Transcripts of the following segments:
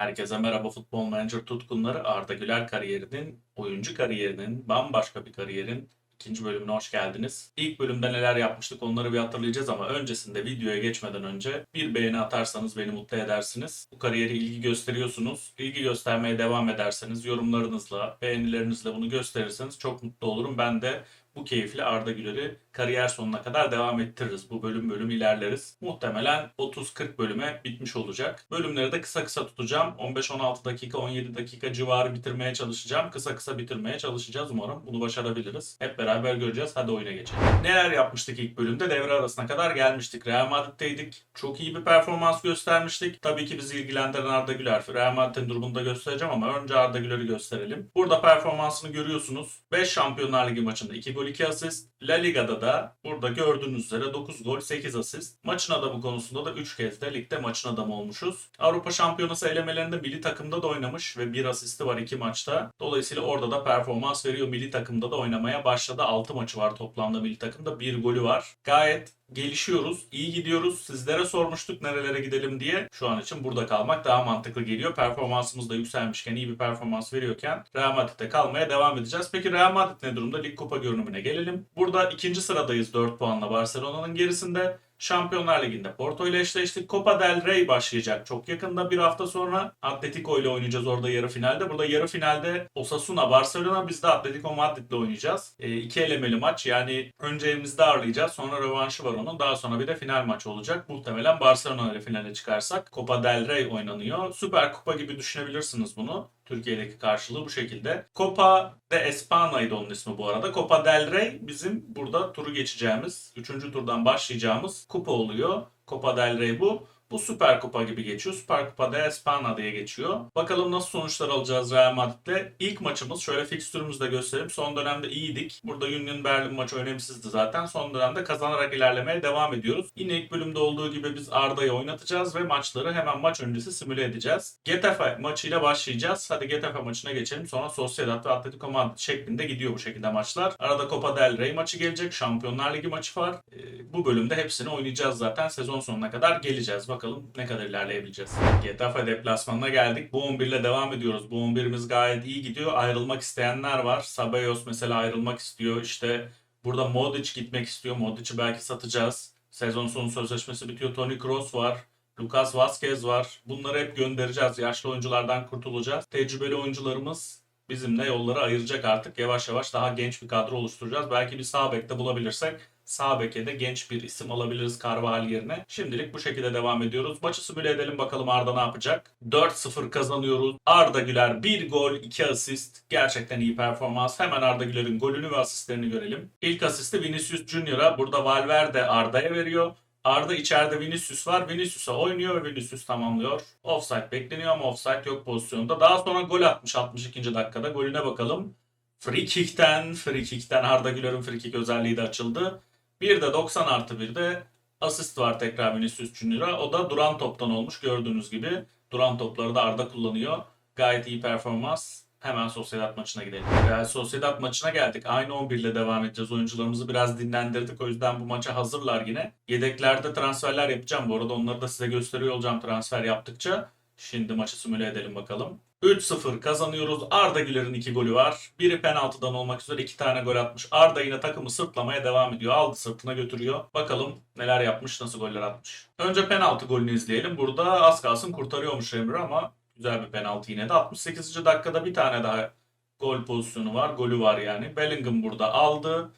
Herkese merhaba futbol manager tutkunları Arda Güler kariyerinin, oyuncu kariyerinin, bambaşka bir kariyerin ikinci bölümüne hoş geldiniz. İlk bölümde neler yapmıştık onları bir hatırlayacağız ama öncesinde videoya geçmeden önce bir beğeni atarsanız beni mutlu edersiniz. Bu kariyere ilgi gösteriyorsunuz. İlgi göstermeye devam ederseniz yorumlarınızla, beğenilerinizle bunu gösterirseniz çok mutlu olurum. Ben de bu keyifli Arda Güler'i kariyer sonuna kadar devam ettiririz. Bu bölüm bölüm ilerleriz. Muhtemelen 30-40 bölüme bitmiş olacak. Bölümleri de kısa kısa tutacağım. 15-16 dakika, 17 dakika civarı bitirmeye çalışacağım. Kısa kısa bitirmeye çalışacağız umarım. Bunu başarabiliriz. Hep beraber göreceğiz. Hadi oyuna geçelim. Neler yapmıştık ilk bölümde? Devre arasına kadar gelmiştik. Real Madrid'deydik. Çok iyi bir performans göstermiştik. Tabii ki bizi ilgilendiren Arda Güler. Real Madrid'in durumunu da göstereceğim ama önce Arda Güler'i gösterelim. Burada performansını görüyorsunuz. 5 Şampiyonlar Ligi maçında 2 gol 2 asist. La Liga'da da burada gördüğünüz üzere 9 gol 8 asist. Maçın adamı konusunda da 3 kez de ligde maçın adamı olmuşuz. Avrupa Şampiyonası elemelerinde milli takımda da oynamış ve 1 asisti var 2 maçta. Dolayısıyla orada da performans veriyor. Milli takımda da oynamaya başladı. 6 maçı var toplamda milli takımda. 1 golü var. Gayet gelişiyoruz, iyi gidiyoruz. Sizlere sormuştuk nerelere gidelim diye. Şu an için burada kalmak daha mantıklı geliyor. Performansımız da yükselmişken, iyi bir performans veriyorken Real Madrid'de kalmaya devam edeceğiz. Peki Real Madrid ne durumda? Lig Kupa görünümüne gelelim. Burada ikinci sıradayız 4 puanla Barcelona'nın gerisinde. Şampiyonlar Ligi'nde Porto ile eşleştik. Copa del Rey başlayacak çok yakında bir hafta sonra. Atletico ile oynayacağız orada yarı finalde. Burada yarı finalde Osasuna, Barcelona biz de Atletico Madrid ile oynayacağız. E, iki elemeli maç yani önce evimizde ağırlayacağız sonra rövanşı var onun. Daha sonra bir de final maçı olacak. Muhtemelen Barcelona ile finale çıkarsak Copa del Rey oynanıyor. Süper Kupa gibi düşünebilirsiniz bunu. Türkiye'deki karşılığı bu şekilde. Copa de Espana'ydı onun ismi bu arada. Copa del Rey bizim burada turu geçeceğimiz, 3. turdan başlayacağımız kupa oluyor. Copa del Rey bu. Bu Süper Kupa gibi geçiyor. Süper Kupa de Espana diye geçiyor. Bakalım nasıl sonuçlar alacağız Real Madrid'le. İlk maçımız şöyle fikstürümüzü de göstereyim. Son dönemde iyiydik. Burada Union Berlin maçı önemsizdi zaten. Son dönemde kazanarak ilerlemeye devam ediyoruz. Yine ilk bölümde olduğu gibi biz Arda'yı oynatacağız ve maçları hemen maç öncesi simüle edeceğiz. Getafe maçıyla başlayacağız. Hadi Getafe maçına geçelim. Sonra Sociedad ve Atletico Madrid şeklinde gidiyor bu şekilde maçlar. Arada Copa del Rey maçı gelecek. Şampiyonlar Ligi maçı var. Ee, bu bölümde hepsini oynayacağız zaten. Sezon sonuna kadar geleceğiz. Bakalım ne kadar ilerleyebileceğiz. Getafe deplasmanına geldik. Bu 11 ile devam ediyoruz. Bu 11'imiz gayet iyi gidiyor. Ayrılmak isteyenler var. Sabayos mesela ayrılmak istiyor. İşte burada Modric gitmek istiyor. Modric'i belki satacağız. Sezon sonu sözleşmesi bitiyor. Toni Kroos var. Lucas Vazquez var. Bunları hep göndereceğiz. Yaşlı oyunculardan kurtulacağız. Tecrübeli oyuncularımız bizimle yolları ayıracak artık. Yavaş yavaş daha genç bir kadro oluşturacağız. Belki bir sağ bekte bulabilirsek sağ beke de genç bir isim alabiliriz Carvajal yerine. Şimdilik bu şekilde devam ediyoruz. Maçı simüle edelim bakalım Arda ne yapacak. 4-0 kazanıyoruz. Arda Güler 1 gol 2 asist. Gerçekten iyi performans. Hemen Arda Güler'in golünü ve asistlerini görelim. İlk asisti Vinicius Junior'a. Burada Valverde Arda'ya veriyor. Arda içeride Vinicius var. Vinicius'a oynuyor ve Vinicius tamamlıyor. Offside bekleniyor ama offside yok pozisyonda. Daha sonra gol atmış 62. dakikada. Golüne bakalım. Free kick'ten, free kick'ten Arda Güler'in free kick özelliği de açıldı. Bir de 90 artı bir de asist var tekrar Vinicius Junior'a. O da duran toptan olmuş gördüğünüz gibi. Duran topları da Arda kullanıyor. Gayet iyi performans. Hemen Sociedad maçına gidelim. Real Sociedad maçına geldik. Aynı 11 ile devam edeceğiz. Oyuncularımızı biraz dinlendirdik. O yüzden bu maça hazırlar yine. Yedeklerde transferler yapacağım. Bu arada onları da size gösteriyor olacağım transfer yaptıkça. Şimdi maçı simüle edelim bakalım. 3-0 kazanıyoruz. Arda Güler'in 2 golü var. Biri penaltıdan olmak üzere 2 tane gol atmış. Arda yine takımı sırtlamaya devam ediyor. Aldı sırtına götürüyor. Bakalım neler yapmış, nasıl goller atmış. Önce penaltı golünü izleyelim. Burada az kalsın kurtarıyormuş Emre ama güzel bir penaltı yine de. 68. dakikada bir tane daha gol pozisyonu var. Golü var yani. Bellingham burada aldı.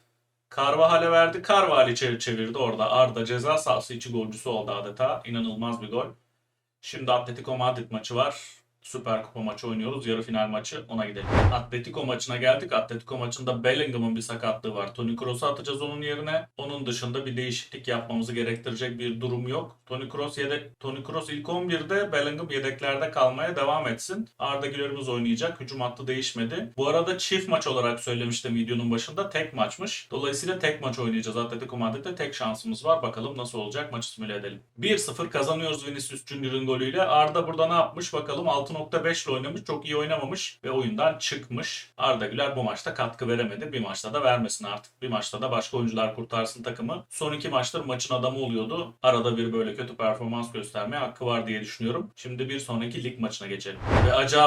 Carvajal'e verdi. Carvajal içeri çevirdi orada. Arda ceza sahası içi golcüsü oldu adeta. İnanılmaz bir gol. Şimdi Atletico Madrid maçı var. Süper Kupa maçı oynuyoruz. Yarı final maçı ona gidelim. Atletico maçına geldik. Atletico maçında Bellingham'ın bir sakatlığı var. Toni Kroos'u atacağız onun yerine. Onun dışında bir değişiklik yapmamızı gerektirecek bir durum yok. Toni Kroos yedek Toni Kroos ilk 11'de Bellingham yedeklerde kalmaya devam etsin. Arda Güler'imiz oynayacak. Hücum hattı değişmedi. Bu arada çift maç olarak söylemiştim videonun başında. Tek maçmış. Dolayısıyla tek maç oynayacağız. Atletico Madrid'de tek şansımız var. Bakalım nasıl olacak maçı simüle edelim. 1-0 kazanıyoruz Vinicius Junior'ın golüyle. Arda burada ne yapmış? Bakalım 6 6.5 ile oynamış. Çok iyi oynamamış ve oyundan çıkmış. Arda Güler bu maçta katkı veremedi. Bir maçta da vermesin artık. Bir maçta da başka oyuncular kurtarsın takımı. Son iki maçtır maçın adamı oluyordu. Arada bir böyle kötü performans göstermeye hakkı var diye düşünüyorum. Şimdi bir sonraki lig maçına geçelim. Ve acı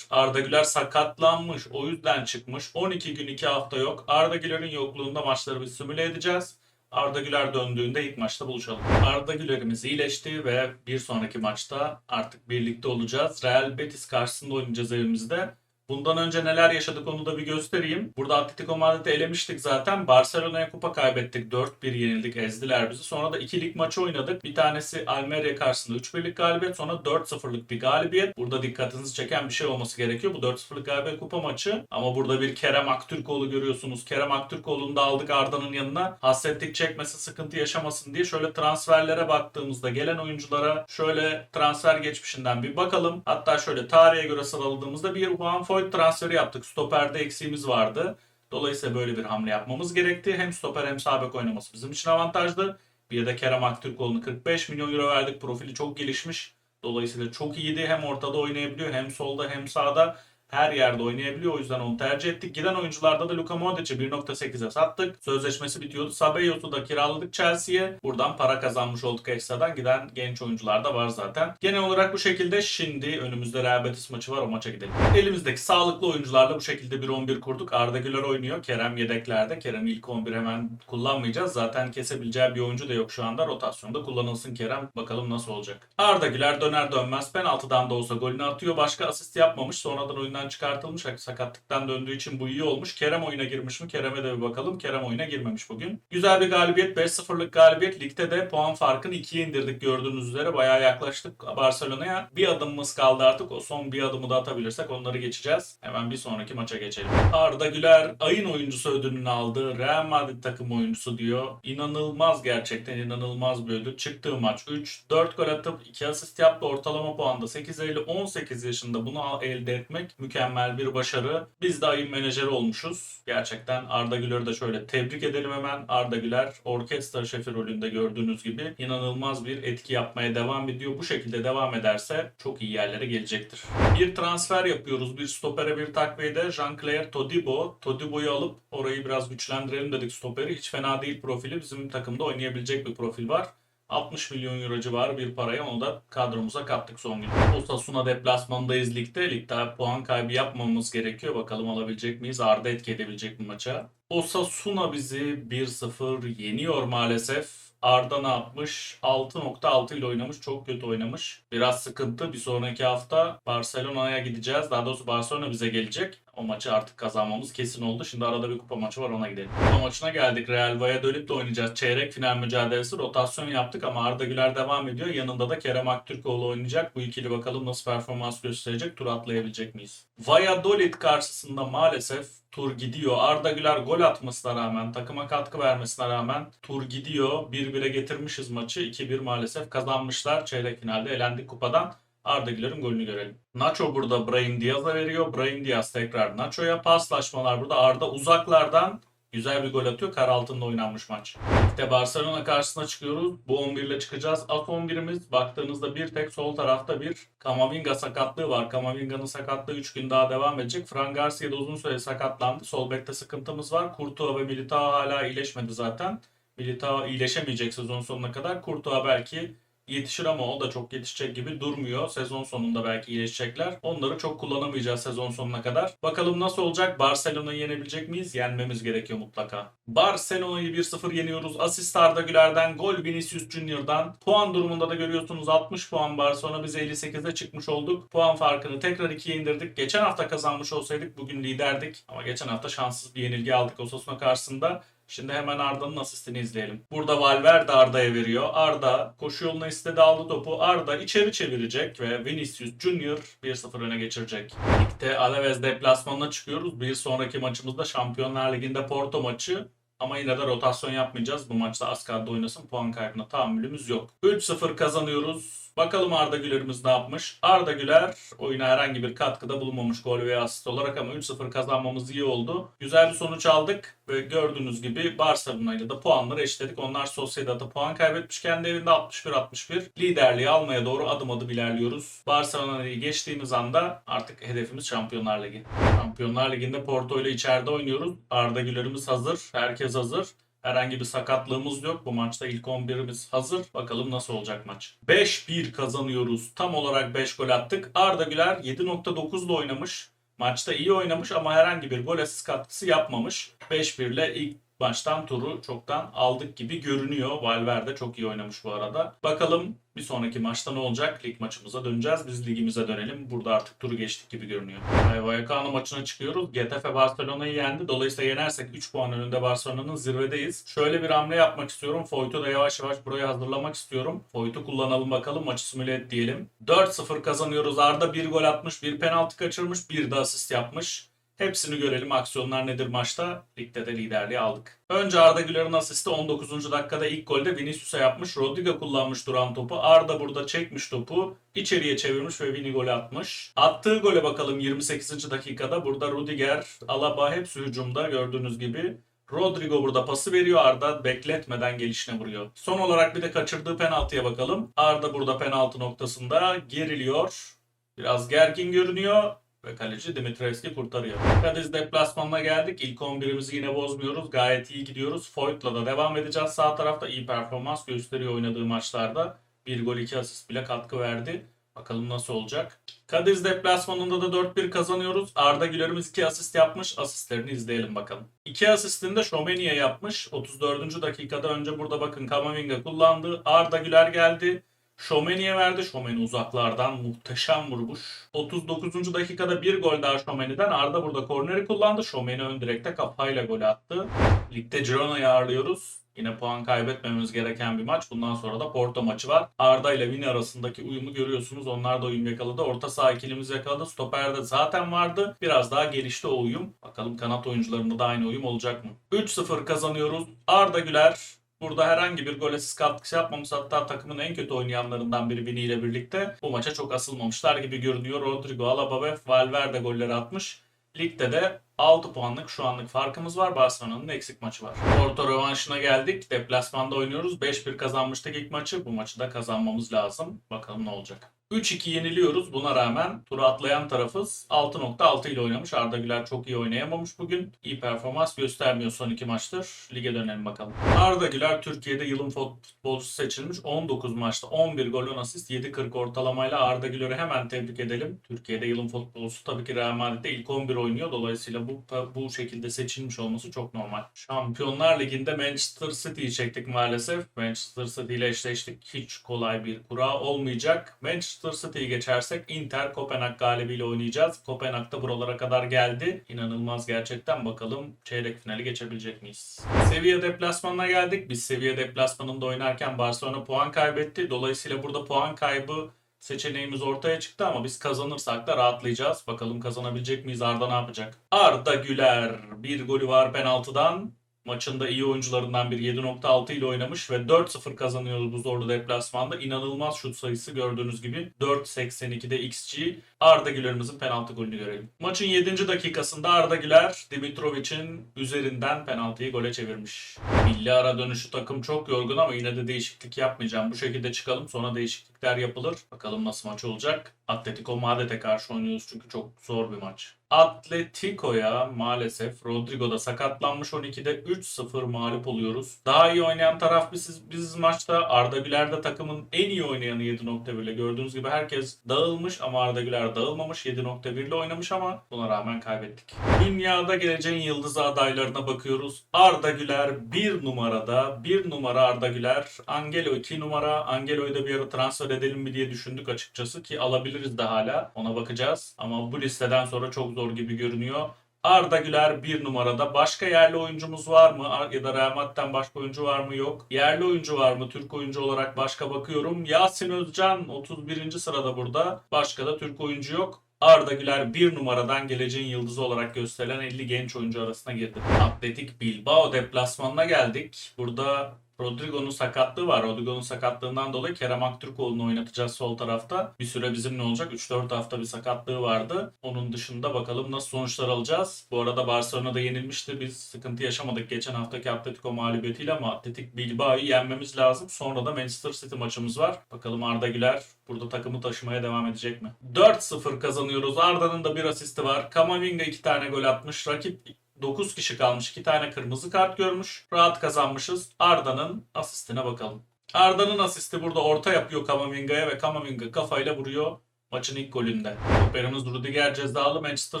Arda Güler sakatlanmış. O yüzden çıkmış. 12 gün 2 hafta yok. Arda Güler'in yokluğunda maçları biz simüle edeceğiz. Arda Güler döndüğünde ilk maçta buluşalım. Arda Güler'imiz iyileşti ve bir sonraki maçta artık birlikte olacağız. Real Betis karşısında oynayacağız evimizde. Bundan önce neler yaşadık onu da bir göstereyim. Burada Atletico Madrid'i elemiştik zaten. Barcelona'ya kupa kaybettik. 4-1 yenildik. Ezdiler bizi. Sonra da iki lig maçı oynadık. Bir tanesi Almeria karşısında 3-1'lik galibiyet. Sonra 4-0'lık bir galibiyet. Burada dikkatinizi çeken bir şey olması gerekiyor. Bu 4-0'lık galibiyet kupa maçı. Ama burada bir Kerem Aktürkoğlu görüyorsunuz. Kerem Aktürkoğlu'nu da aldık Arda'nın yanına. Hasretlik çekmesin, sıkıntı yaşamasın diye şöyle transferlere baktığımızda gelen oyunculara şöyle transfer geçmişinden bir bakalım. Hatta şöyle tarihe göre sıraladığımızda bir Juan Foyt transferi yaptık. Stoperde eksiğimiz vardı. Dolayısıyla böyle bir hamle yapmamız gerekti. Hem stoper hem sağ bek oynaması bizim için avantajlı. Bir de Kerem Aktürkoğlu'na 45 milyon euro verdik. Profili çok gelişmiş. Dolayısıyla çok iyiydi. Hem ortada oynayabiliyor hem solda hem sağda her yerde oynayabiliyor. O yüzden onu tercih ettik. Giden oyuncularda da Luka Modric'i 1.8'e sattık. Sözleşmesi bitiyordu. Sabeyos'u da kiraladık Chelsea'ye. Buradan para kazanmış olduk ekstradan. Giden genç oyuncular da var zaten. Genel olarak bu şekilde şimdi önümüzde Real Betis maçı var. O maça gidelim. Elimizdeki sağlıklı oyuncularla bu şekilde bir 11 kurduk. Arda Güler oynuyor. Kerem yedeklerde. Kerem ilk 11 hemen kullanmayacağız. Zaten kesebileceği bir oyuncu da yok şu anda. Rotasyonda kullanılsın Kerem. Bakalım nasıl olacak. Arda Güler döner dönmez penaltıdan da olsa golünü atıyor. Başka asist yapmamış. Sonradan oyundan çıkartılmış. Sakatlıktan döndüğü için bu iyi olmuş. Kerem oyuna girmiş mi? Kerem'e de bir bakalım. Kerem oyuna girmemiş bugün. Güzel bir galibiyet. 5-0'lık galibiyet. Ligde de puan farkını 2'ye indirdik gördüğünüz üzere. Bayağı yaklaştık Barcelona'ya. Bir adımımız kaldı artık. O son bir adımı da atabilirsek onları geçeceğiz. Hemen bir sonraki maça geçelim. Arda Güler ayın oyuncusu ödülünü aldı. Real Madrid takım oyuncusu diyor. İnanılmaz gerçekten inanılmaz bir ödül. Çıktığı maç 3. 4 gol atıp 2 asist yaptı. Ortalama puanda 8.50 18 yaşında bunu elde etmek mükemmel bir başarı. Biz de ayın menajeri olmuşuz. Gerçekten Arda Güler'i de şöyle tebrik edelim hemen. Arda Güler orkestra şefi rolünde gördüğünüz gibi inanılmaz bir etki yapmaya devam ediyor. Bu şekilde devam ederse çok iyi yerlere gelecektir. Bir transfer yapıyoruz. Bir stopere bir takviyede Jean-Claire Todibo. Todibo'yu alıp orayı biraz güçlendirelim dedik stoperi. Hiç fena değil profili. Bizim takımda oynayabilecek bir profil var. 60 milyon euro civarı bir paraya onu da kadromuza kattık son gün. Osasuna deplasmandayız ligde. Ligde puan kaybı yapmamamız gerekiyor. Bakalım alabilecek miyiz? Arda etki edebilecek mi maça? Osasuna bizi 1-0 yeniyor maalesef. Arda ne yapmış? 6.6 ile oynamış. Çok kötü oynamış. Biraz sıkıntı. Bir sonraki hafta Barcelona'ya gideceğiz. Daha doğrusu Barcelona bize gelecek. O maçı artık kazanmamız kesin oldu. Şimdi arada bir kupa maçı var ona gidelim. Kupa maçına geldik. Real Valladolid'le oynayacağız. Çeyrek final mücadelesi. Rotasyon yaptık ama Arda Güler devam ediyor. Yanında da Kerem Aktürkoğlu oynayacak. Bu ikili bakalım nasıl performans gösterecek. Tur atlayabilecek miyiz? Valladolid karşısında maalesef tur gidiyor. Arda Güler gol atmasına rağmen, takıma katkı vermesine rağmen tur gidiyor. 1-1'e getirmişiz maçı. 2-1 maalesef kazanmışlar. Çeyrek finalde elendik kupadan. Arda Güler'in golünü görelim. Nacho burada Brahim Diaz'a veriyor. Brahim Diaz tekrar Nacho'ya paslaşmalar burada. Arda uzaklardan güzel bir gol atıyor. Kar altında oynanmış maç. İşte Barcelona karşısına çıkıyoruz. Bu 11 ile çıkacağız. At 11'imiz baktığınızda bir tek sol tarafta bir Kamavinga sakatlığı var. Kamavinga'nın sakatlığı 3 gün daha devam edecek. Fran Garcia da uzun süre sakatlandı. Sol bekte sıkıntımız var. Courtois ve Militao hala iyileşmedi zaten. Militao iyileşemeyecek sezon sonuna kadar. Courtois belki yetişir ama o da çok yetişecek gibi durmuyor. Sezon sonunda belki iyileşecekler. Onları çok kullanamayacağız sezon sonuna kadar. Bakalım nasıl olacak? Barcelona'yı yenebilecek miyiz? Yenmemiz gerekiyor mutlaka. Barcelona'yı 1-0 yeniyoruz. Asist Arda Güler'den, gol Vinicius Junior'dan. Puan durumunda da görüyorsunuz 60 puan Barcelona biz 58'e çıkmış olduk. Puan farkını tekrar 2'ye indirdik. Geçen hafta kazanmış olsaydık bugün liderdik. Ama geçen hafta şanssız bir yenilgi aldık Osasuna karşısında. Şimdi hemen Arda'nın asistini izleyelim. Burada Valverde Arda'ya veriyor. Arda koşu yoluna istedi aldı topu. Arda içeri çevirecek ve Vinicius Junior 1-0 öne geçirecek. Ligde Alaves deplasmanına çıkıyoruz. Bir sonraki maçımızda Şampiyonlar Ligi'nde Porto maçı. Ama yine de rotasyon yapmayacağız. Bu maçta az kadro oynasın. Puan kaybına tahammülümüz yok. 3-0 kazanıyoruz. Bakalım Arda Güler'imiz ne yapmış? Arda Güler oyuna herhangi bir katkıda bulunmamış gol veya asist olarak ama 3-0 kazanmamız iyi oldu. Güzel bir sonuç aldık ve gördüğünüz gibi Barcelona ile de puanları eşledik. Onlar Sociedad'a puan kaybetmiş kendi evinde 61-61. Liderliği almaya doğru adım adım ilerliyoruz. Barcelona'yı geçtiğimiz anda artık hedefimiz Şampiyonlar Ligi. Şampiyonlar Ligi'nde Porto ile içeride oynuyoruz. Arda Güler'imiz hazır. Herkes hazır. Herhangi bir sakatlığımız yok. Bu maçta ilk 11'imiz hazır. Bakalım nasıl olacak maç. 5-1 kazanıyoruz. Tam olarak 5 gol attık. Arda Güler 7.9'da oynamış. Maçta iyi oynamış ama herhangi bir gol asist katkısı yapmamış. 5-1 ile ilk baştan turu çoktan aldık gibi görünüyor. Valverde çok iyi oynamış bu arada. Bakalım bir sonraki maçta ne olacak? Lig maçımıza döneceğiz. Biz ligimize dönelim. Burada artık turu geçtik gibi görünüyor. Vallecano maçına çıkıyoruz. Getafe Barcelona'yı yendi. Dolayısıyla yenersek 3 puan önünde Barcelona'nın zirvedeyiz. Şöyle bir hamle yapmak istiyorum. Foyt'u da yavaş yavaş buraya hazırlamak istiyorum. Foyt'u kullanalım bakalım. Maçı simüle et diyelim. 4-0 kazanıyoruz. Arda bir gol atmış, bir penaltı kaçırmış, bir de asist yapmış. Hepsini görelim. Aksiyonlar nedir maçta? Ligde de liderliği aldık. Önce Arda Güler'in asisti 19. dakikada ilk golde Vinicius'a yapmış. Rodrigo kullanmış duran topu. Arda burada çekmiş topu. içeriye çevirmiş ve Vini golü atmış. Attığı gole bakalım 28. dakikada. Burada Rudiger, Alaba hepsi hücumda gördüğünüz gibi. Rodrigo burada pası veriyor. Arda bekletmeden gelişine vuruyor. Son olarak bir de kaçırdığı penaltıya bakalım. Arda burada penaltı noktasında geriliyor. Biraz gergin görünüyor ve kaleci Dimitrescu kurtarıyor. Cadiz deplasmanına geldik. İlk 11'imizi yine bozmuyoruz. Gayet iyi gidiyoruz. Foyt'la da devam edeceğiz. Sağ tarafta iyi performans gösteriyor oynadığı maçlarda. Bir gol iki asist bile katkı verdi. Bakalım nasıl olacak. Cadiz deplasmanında da 4-1 kazanıyoruz. Arda Güler'imiz 2 asist yapmış. Asistlerini izleyelim bakalım. 2 asistini de Şomeni'ye yapmış. 34. dakikada önce burada bakın Kamavinga kullandı. Arda Güler geldi. Şomeni'ye verdi. Şomeni uzaklardan muhteşem vurmuş. 39. dakikada bir gol daha Şomeni'den. Arda burada korneri kullandı. Şomeni ön direkte kafayla gol attı. Ligde Girona'yı ağırlıyoruz. Yine puan kaybetmememiz gereken bir maç. Bundan sonra da Porto maçı var. Arda ile Vini arasındaki uyumu görüyorsunuz. Onlar da uyum yakaladı. Orta saha ikilimiz yakaladı. Stoper'de zaten vardı. Biraz daha gelişti o uyum. Bakalım kanat oyuncularında da aynı uyum olacak mı? 3-0 kazanıyoruz. Arda Güler Burada herhangi bir gol asist katkısı yapmamış hatta takımın en kötü oynayanlarından biri Vini ile birlikte bu maça çok asılmamışlar gibi görünüyor. Rodrigo, Alaba ve Valverde golleri atmış. Ligde de 6 puanlık şu anlık farkımız var. Barcelona'nın eksik maçı var. Porto rövanşına geldik. Deplasmanda oynuyoruz. 5-1 kazanmıştık ilk maçı. Bu maçı da kazanmamız lazım. Bakalım ne olacak. 3-2 yeniliyoruz. Buna rağmen turu atlayan tarafız. 6.6 ile oynamış. Arda Güler çok iyi oynayamamış bugün. İyi performans göstermiyor son iki maçtır. Lige dönelim bakalım. Arda Güler Türkiye'de yılın futbolcusu seçilmiş. 19 maçta 11 gol 10 asist 7.40 ortalamayla Arda Güler'i hemen tebrik edelim. Türkiye'de yılın futbolcusu tabii ki Real Madrid'de ilk 11 oynuyor. Dolayısıyla bu bu şekilde seçilmiş olması çok normal. Şampiyonlar Ligi'nde Manchester City'yi çektik maalesef. Manchester City ile eşleştik. Hiç kolay bir kura olmayacak. Manchester City'yi geçersek Inter Kopenhag galibiyle oynayacağız. Kopenhag da buralara kadar geldi. İnanılmaz gerçekten. Bakalım çeyrek finali geçebilecek miyiz? Seviye deplasmanına geldik. Biz seviye deplasmanında oynarken Barcelona puan kaybetti. Dolayısıyla burada puan kaybı seçeneğimiz ortaya çıktı ama biz kazanırsak da rahatlayacağız. Bakalım kazanabilecek miyiz? Arda ne yapacak? Arda Güler. Bir golü var penaltıdan. Maçında iyi oyuncularından biri 7.6 ile oynamış ve 4-0 kazanıyoruz bu zorlu deplasmanda. İnanılmaz şut sayısı gördüğünüz gibi 4.82'de XG. Arda Güler'imizin penaltı golünü görelim. Maçın 7. dakikasında Arda Güler Dimitrovic'in üzerinden penaltıyı gole çevirmiş. Milli ara dönüşü takım çok yorgun ama yine de değişiklik yapmayacağım. Bu şekilde çıkalım sonra değişiklikler yapılır. Bakalım nasıl maç olacak. Atletico Madrid'e karşı oynuyoruz çünkü çok zor bir maç. Atletico'ya maalesef Rodrigo da sakatlanmış 12'de 3-0 mağlup oluyoruz. Daha iyi oynayan taraf biziz, biziz maçta. Arda Güler de takımın en iyi oynayanı 7.1 ile. Gördüğünüz gibi herkes dağılmış ama Arda Güler dağılmamış. 7.1 ile oynamış ama buna rağmen kaybettik. Dünyada geleceğin yıldızı adaylarına bakıyoruz. Arda Güler 1 numarada. 1 numara Arda Güler. Angelo 2 numara. Angelo'yu da bir ara transfer edelim mi diye düşündük açıkçası ki alabiliriz de hala. Ona bakacağız. Ama bu listeden sonra çok zor gibi görünüyor. Arda Güler bir numarada. Başka yerli oyuncumuz var mı? Ya da Real Madrid'den başka oyuncu var mı? Yok. Yerli oyuncu var mı? Türk oyuncu olarak başka bakıyorum. Yasin Özcan 31. sırada burada. Başka da Türk oyuncu yok. Arda Güler bir numaradan geleceğin yıldızı olarak gösterilen 50 genç oyuncu arasına girdi. Atletik Bilbao deplasmanına geldik. Burada Rodrigo'nun sakatlığı var. Rodrigo'nun sakatlığından dolayı Kerem Aktürkoğlu'nu oynatacağız sol tarafta. Bir süre bizimle olacak. 3-4 hafta bir sakatlığı vardı. Onun dışında bakalım nasıl sonuçlar alacağız. Bu arada Barcelona'da yenilmişti. Biz sıkıntı yaşamadık geçen haftaki Atletico mağlubiyetiyle ama Atletik Bilbao'yu yenmemiz lazım. Sonra da Manchester City maçımız var. Bakalım Arda Güler burada takımı taşımaya devam edecek mi? 4-0 kazanıyoruz. Arda'nın da bir asisti var. Kamavinga 2 tane gol atmış. Rakip 9 kişi kalmış. 2 tane kırmızı kart görmüş. Rahat kazanmışız. Arda'nın asistine bakalım. Arda'nın asisti burada orta yapıyor Kamavinga'ya ve Kamavinga kafayla vuruyor maçın ilk golünde. Stoperimiz Rudiger cezalı Manchester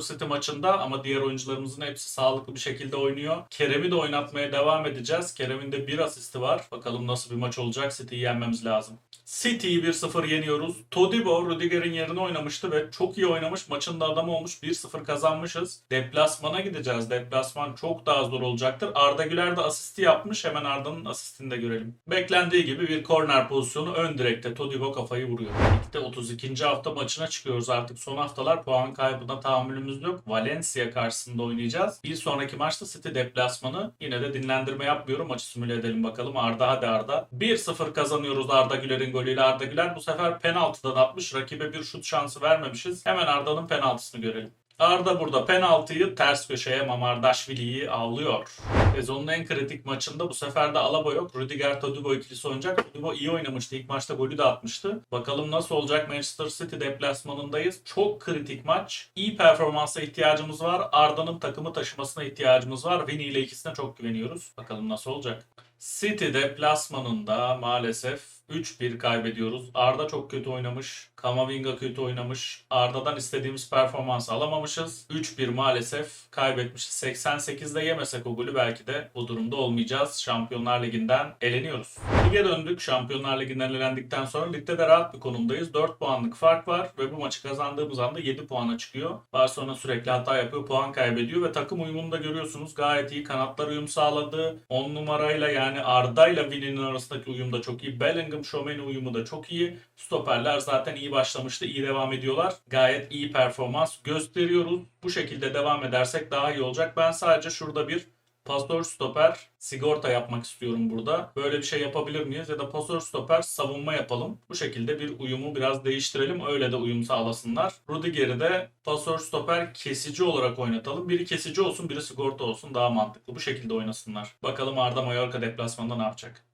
City maçında ama diğer oyuncularımızın hepsi sağlıklı bir şekilde oynuyor. Kerem'i de oynatmaya devam edeceğiz. Kerem'in de bir asisti var. Bakalım nasıl bir maç olacak. City'yi yenmemiz lazım. City'yi 1-0 yeniyoruz. Todibo Rudiger'in yerine oynamıştı ve çok iyi oynamış. Maçın da adamı olmuş. 1-0 kazanmışız. Deplasmana gideceğiz. Deplasman çok daha zor olacaktır. Arda Güler de asisti yapmış. Hemen Arda'nın asistini de görelim. Beklendiği gibi bir korner pozisyonu ön direkte Todibo kafayı vuruyor. Ligde 32. hafta maçına çıkıyoruz artık. Son haftalar puan kaybına tahammülümüz yok. Valencia karşısında oynayacağız. Bir sonraki maçta City deplasmanı. Yine de dinlendirme yapmıyorum. Maçı simüle edelim bakalım. Arda hadi Arda. 1-0 kazanıyoruz Arda Güler'in golüyle. Arda Güler bu sefer penaltıdan atmış. Rakibe bir şut şansı vermemişiz. Hemen Arda'nın penaltısını görelim. Arda burada penaltıyı ters köşeye Mamardashvili'yi avlıyor. Sezonun en kritik maçında bu sefer de Alaba yok. Rüdiger Todibo ikilisi oynayacak. Todibo iyi oynamıştı. İlk maçta golü de atmıştı. Bakalım nasıl olacak Manchester City deplasmanındayız. Çok kritik maç. İyi performansa ihtiyacımız var. Arda'nın takımı taşımasına ihtiyacımız var. Vini ile ikisine çok güveniyoruz. Bakalım nasıl olacak. City deplasmanında maalesef 3-1 kaybediyoruz. Arda çok kötü oynamış. Kamavinga kötü oynamış. Arda'dan istediğimiz performansı alamamışız. 3-1 maalesef kaybetmişiz. 88'de yemesek o golü belki de bu durumda olmayacağız. Şampiyonlar Ligi'nden eleniyoruz. Lige döndük. Şampiyonlar Ligi'nden elendikten sonra ligde de rahat bir konumdayız. 4 puanlık fark var ve bu maçı kazandığımız anda 7 puana çıkıyor. Barcelona sürekli hata yapıyor, puan kaybediyor ve takım uyumunu da görüyorsunuz. Gayet iyi kanatlar uyum sağladı. 10 numarayla yani Arda ile Vini'nin arasındaki uyum da çok iyi. Bellingham Şomeni uyumu da çok iyi. Stoperler zaten iyi başlamıştı. iyi devam ediyorlar. Gayet iyi performans gösteriyoruz. Bu şekilde devam edersek daha iyi olacak. Ben sadece şurada bir pasör stoper sigorta yapmak istiyorum burada. Böyle bir şey yapabilir miyiz? Ya da pasör stoper savunma yapalım. Bu şekilde bir uyumu biraz değiştirelim. Öyle de uyum sağlasınlar. Rudiger'i de pasör stoper kesici olarak oynatalım. Biri kesici olsun, biri sigorta olsun. Daha mantıklı. Bu şekilde oynasınlar. Bakalım Arda Mallorca deplasmanında ne yapacak?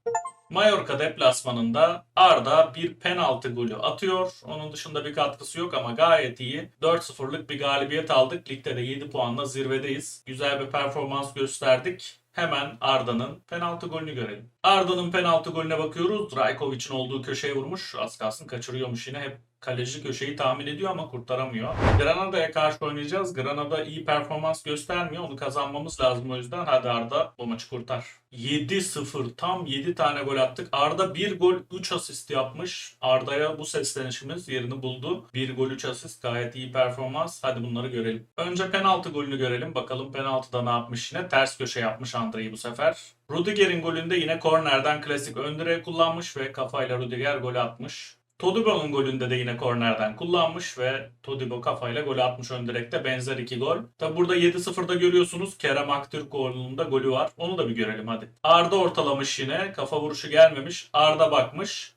Mallorca deplasmanında Arda bir penaltı golü atıyor. Onun dışında bir katkısı yok ama gayet iyi. 4-0'lık bir galibiyet aldık. Ligde de 7 puanla zirvedeyiz. Güzel bir performans gösterdik. Hemen Arda'nın penaltı golünü görelim. Arda'nın penaltı golüne bakıyoruz. Rajkovic'in olduğu köşeye vurmuş. Az kalsın kaçırıyormuş yine. Hep kaleci köşeyi tahmin ediyor ama kurtaramıyor. Granada'ya karşı oynayacağız. Granada iyi performans göstermiyor. Onu kazanmamız lazım o yüzden. Hadi Arda bu maçı kurtar. 7-0 tam 7 tane gol attık. Arda 1 gol 3 asist yapmış. Arda'ya bu seslenişimiz yerini buldu. 1 gol 3 asist gayet iyi performans. Hadi bunları görelim. Önce penaltı golünü görelim. Bakalım penaltıda ne yapmış yine. Ters köşe yapmış Andre'yi bu sefer. Rudiger'in golünde yine kornerden klasik ön direğe kullanmış ve kafayla Rudiger golü atmış. Todibo'nun golünde de yine kornerden kullanmış ve Todibo kafayla gol atmış ön direkte benzer iki gol. Tabi burada 7-0'da görüyorsunuz Kerem Aktürkoğlu'nun da golü var. Onu da bir görelim hadi. Arda ortalamış yine. Kafa vuruşu gelmemiş. Arda bakmış.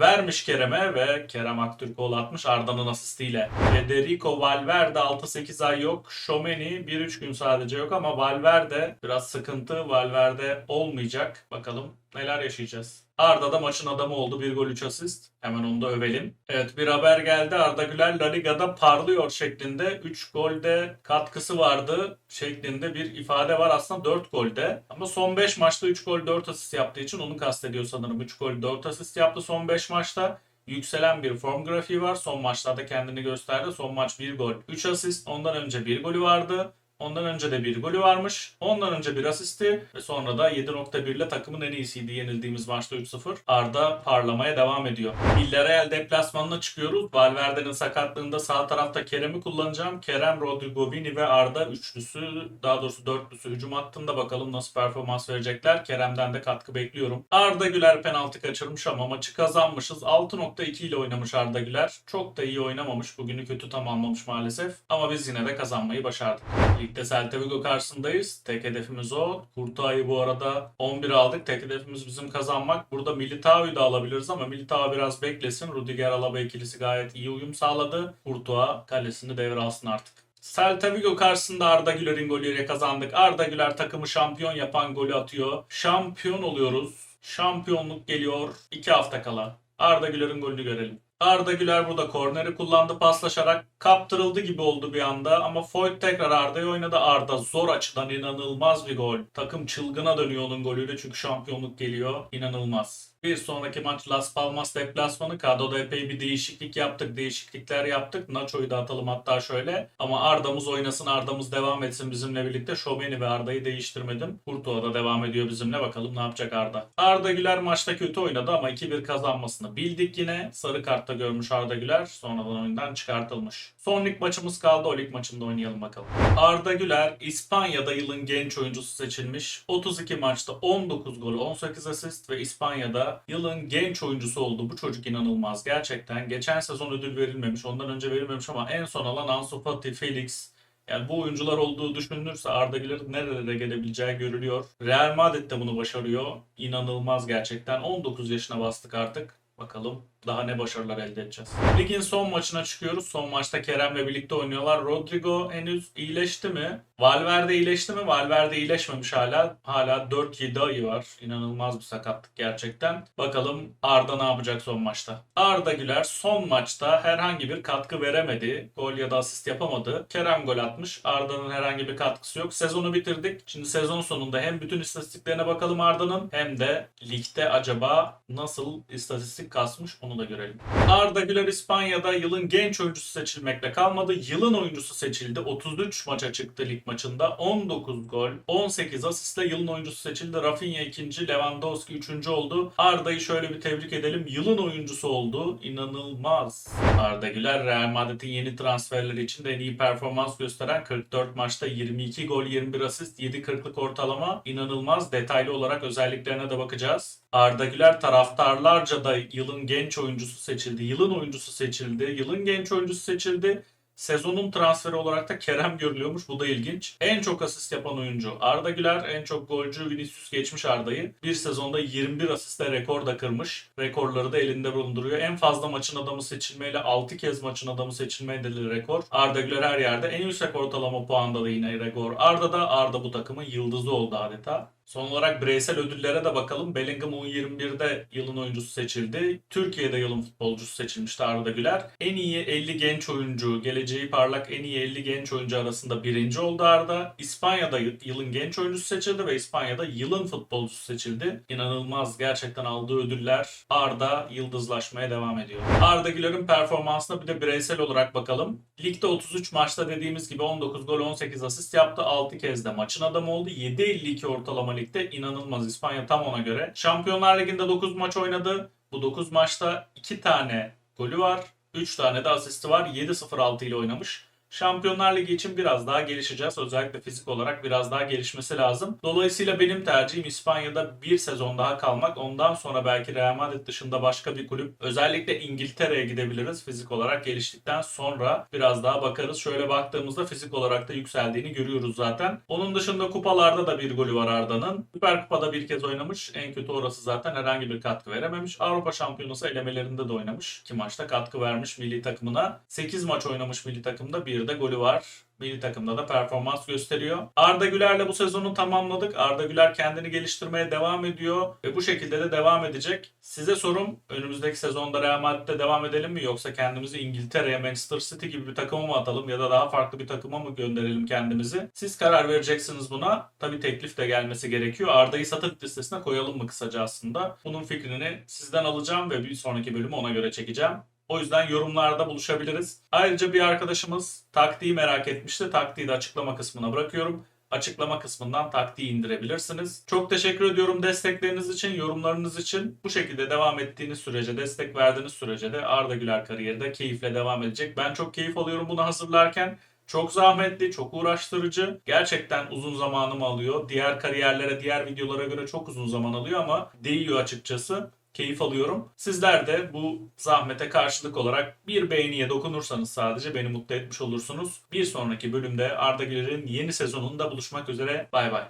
Vermiş Kerem'e ve Kerem Aktürkoğlu atmış Arda'nın asistiyle. Federico Valverde 6-8 ay yok. Şomeni 1-3 gün sadece yok ama Valverde biraz sıkıntı. Valverde olmayacak. Bakalım neler yaşayacağız. Arda da maçın adamı oldu. 1 gol 3 asist. Hemen onu da övelim. Evet bir haber geldi. Arda Güler La Liga'da parlıyor şeklinde. 3 golde katkısı vardı şeklinde bir ifade var. Aslında 4 golde. Ama son 5 maçta 3 gol 4 asist yaptığı için onu kastediyor sanırım. 3 gol 4 asist yaptı son 5 maçta. Yükselen bir form grafiği var. Son maçlarda kendini gösterdi. Son maç 1 gol 3 asist. Ondan önce 1 golü vardı. Ondan önce de bir golü varmış. Ondan önce bir asisti ve sonra da 7.1 ile takımın en iyisiydi yenildiğimiz maçta 3-0. Arda parlamaya devam ediyor. Villarreal deplasmanına çıkıyoruz. Valverde'nin sakatlığında sağ tarafta Kerem'i kullanacağım. Kerem, Rodrigo, Vini ve Arda üçlüsü daha doğrusu dörtlüsü hücum hattında bakalım nasıl performans verecekler. Kerem'den de katkı bekliyorum. Arda Güler penaltı kaçırmış ama maçı kazanmışız. 6.2 ile oynamış Arda Güler. Çok da iyi oynamamış. Bugünü kötü tamamlamış maalesef. Ama biz yine de kazanmayı başardık. Ligde Celta Vigo karşısındayız. Tek hedefimiz o. Kurtuay'ı bu arada 11 aldık. Tek hedefimiz bizim kazanmak. Burada Militao'yu da alabiliriz ama Militao biraz beklesin. Rudiger Alaba ikilisi gayet iyi uyum sağladı. Kurtuğa kalesini devralsın artık. Celta Vigo karşısında Arda Güler'in golüyle kazandık. Arda Güler takımı şampiyon yapan golü atıyor. Şampiyon oluyoruz. Şampiyonluk geliyor 2 hafta kala. Arda Güler'in golünü görelim. Arda Güler burada korneri kullandı paslaşarak kaptırıldı gibi oldu bir anda ama Foyt tekrar Arda'yı oynadı. Arda zor açıdan inanılmaz bir gol. Takım çılgına dönüyor onun golüyle çünkü şampiyonluk geliyor. İnanılmaz. Bir sonraki maç Las Palmas deplasmanı. Kadroda epey bir değişiklik yaptık. Değişiklikler yaptık. Nacho'yu da atalım hatta şöyle. Ama Arda'mız oynasın, Arda'mız devam etsin bizimle birlikte. Şomeni ve Arda'yı değiştirmedim. Kurtuğa da devam ediyor bizimle. Bakalım ne yapacak Arda. Arda Güler maçta kötü oynadı ama 2-1 kazanmasını bildik yine. Sarı kartta görmüş Arda Güler. Sonradan oyundan çıkartılmış. Son lig maçımız kaldı. O lig maçında oynayalım bakalım. Arda Güler İspanya'da yılın genç oyuncusu seçilmiş. 32 maçta 19 gol, 18 asist ve İspanya'da yılın genç oyuncusu oldu. Bu çocuk inanılmaz gerçekten. Geçen sezon ödül verilmemiş, ondan önce verilmemiş ama en son alan Ansu Fati, Felix, yani bu oyuncular olduğu düşünülürse Arda Güler'in nerelere gelebileceği görülüyor. Real Madrid de bunu başarıyor. İnanılmaz gerçekten. 19 yaşına bastık artık. Bakalım daha ne başarılar elde edeceğiz. Ligin son maçına çıkıyoruz. Son maçta Kerem'le birlikte oynuyorlar. Rodrigo henüz iyileşti mi? Valverde iyileşti mi? Valverde iyileşmemiş hala. Hala 4-7 ayı var. İnanılmaz bir sakatlık gerçekten. Bakalım Arda ne yapacak son maçta? Arda Güler son maçta herhangi bir katkı veremedi. Gol ya da asist yapamadı. Kerem gol atmış. Arda'nın herhangi bir katkısı yok. Sezonu bitirdik. Şimdi sezon sonunda hem bütün istatistiklerine bakalım Arda'nın hem de ligde acaba nasıl istatistik kasmış onu da görelim. Arda Güler İspanya'da yılın genç oyuncusu seçilmekle kalmadı. Yılın oyuncusu seçildi. 33 maça çıktı lig maçında. 19 gol, 18 asistle yılın oyuncusu seçildi. Rafinha ikinci, Lewandowski üçüncü oldu. Arda'yı şöyle bir tebrik edelim. Yılın oyuncusu oldu. İnanılmaz. Arda Güler Real Madrid'in yeni transferleri için de en iyi performans gösteren 44 maçta 22 gol, 21 asist, 7.40'lık ortalama. İnanılmaz. Detaylı olarak özelliklerine de bakacağız. Arda Güler taraftarlarca da yılın genç oyuncusu seçildi. Yılın oyuncusu seçildi. Yılın genç oyuncusu seçildi. Sezonun transferi olarak da Kerem görülüyormuş. Bu da ilginç. En çok asist yapan oyuncu Arda Güler. En çok golcü Vinicius geçmiş Arda'yı. Bir sezonda 21 asiste rekor da kırmış. Rekorları da elinde bulunduruyor. En fazla maçın adamı seçilmeyle 6 kez maçın adamı seçilmeyle rekor. Arda Güler her yerde. En yüksek ortalama puanda da yine rekor. Arda da Arda bu takımın yıldızı oldu adeta. Son olarak bireysel ödüllere de bakalım. Bellingham U21'de yılın oyuncusu seçildi. Türkiye'de yılın futbolcusu seçilmişti Arda Güler. En iyi 50 genç oyuncu, geleceği parlak en iyi 50 genç oyuncu arasında birinci oldu Arda. İspanya'da yılın genç oyuncusu seçildi ve İspanya'da yılın futbolcusu seçildi. İnanılmaz gerçekten aldığı ödüller Arda yıldızlaşmaya devam ediyor. Arda Güler'in performansına bir de bireysel olarak bakalım. Ligde 33 maçta dediğimiz gibi 19 gol 18 asist yaptı. 6 kez de maçın adamı oldu. 7.52 ortalama ligde inanılmaz. İspanya tam ona göre. Şampiyonlar Ligi'nde 9 maç oynadı. Bu 9 maçta 2 tane golü var. 3 tane de asisti var. 7-0-6 ile oynamış. Şampiyonlar Ligi için biraz daha gelişeceğiz. Özellikle fizik olarak biraz daha gelişmesi lazım. Dolayısıyla benim tercihim İspanya'da bir sezon daha kalmak. Ondan sonra belki Real Madrid dışında başka bir kulüp. Özellikle İngiltere'ye gidebiliriz. Fizik olarak geliştikten sonra biraz daha bakarız. Şöyle baktığımızda fizik olarak da yükseldiğini görüyoruz zaten. Onun dışında kupalarda da bir golü var Arda'nın. Süper Kupa'da bir kez oynamış. En kötü orası zaten herhangi bir katkı verememiş. Avrupa Şampiyonası elemelerinde de oynamış. 2 maçta katkı vermiş milli takımına. 8 maç oynamış milli takımda. Bir de golü var. Milli takımda da performans gösteriyor. Arda Güler'le bu sezonu tamamladık. Arda Güler kendini geliştirmeye devam ediyor ve bu şekilde de devam edecek. Size sorum önümüzdeki sezonda Real Madrid'de devam edelim mi yoksa kendimizi İngiltere'ye Manchester City gibi bir takıma mı atalım ya da daha farklı bir takıma mı gönderelim kendimizi? Siz karar vereceksiniz buna. Tabii teklif de gelmesi gerekiyor. Arda'yı satın listesine koyalım mı kısaca aslında? Bunun fikrini sizden alacağım ve bir sonraki bölümü ona göre çekeceğim. O yüzden yorumlarda buluşabiliriz. Ayrıca bir arkadaşımız taktiği merak etmişti. Taktiği de açıklama kısmına bırakıyorum. Açıklama kısmından taktiği indirebilirsiniz. Çok teşekkür ediyorum destekleriniz için, yorumlarınız için. Bu şekilde devam ettiğiniz sürece, destek verdiğiniz sürece de Arda Güler kariyeri de keyifle devam edecek. Ben çok keyif alıyorum bunu hazırlarken. Çok zahmetli, çok uğraştırıcı. Gerçekten uzun zamanımı alıyor. Diğer kariyerlere, diğer videolara göre çok uzun zaman alıyor ama değiyor açıkçası. Keyif alıyorum. Sizler de bu zahmete karşılık olarak bir beğeniye dokunursanız sadece beni mutlu etmiş olursunuz. Bir sonraki bölümde Arda Güler'in yeni sezonunda buluşmak üzere. Bay bay.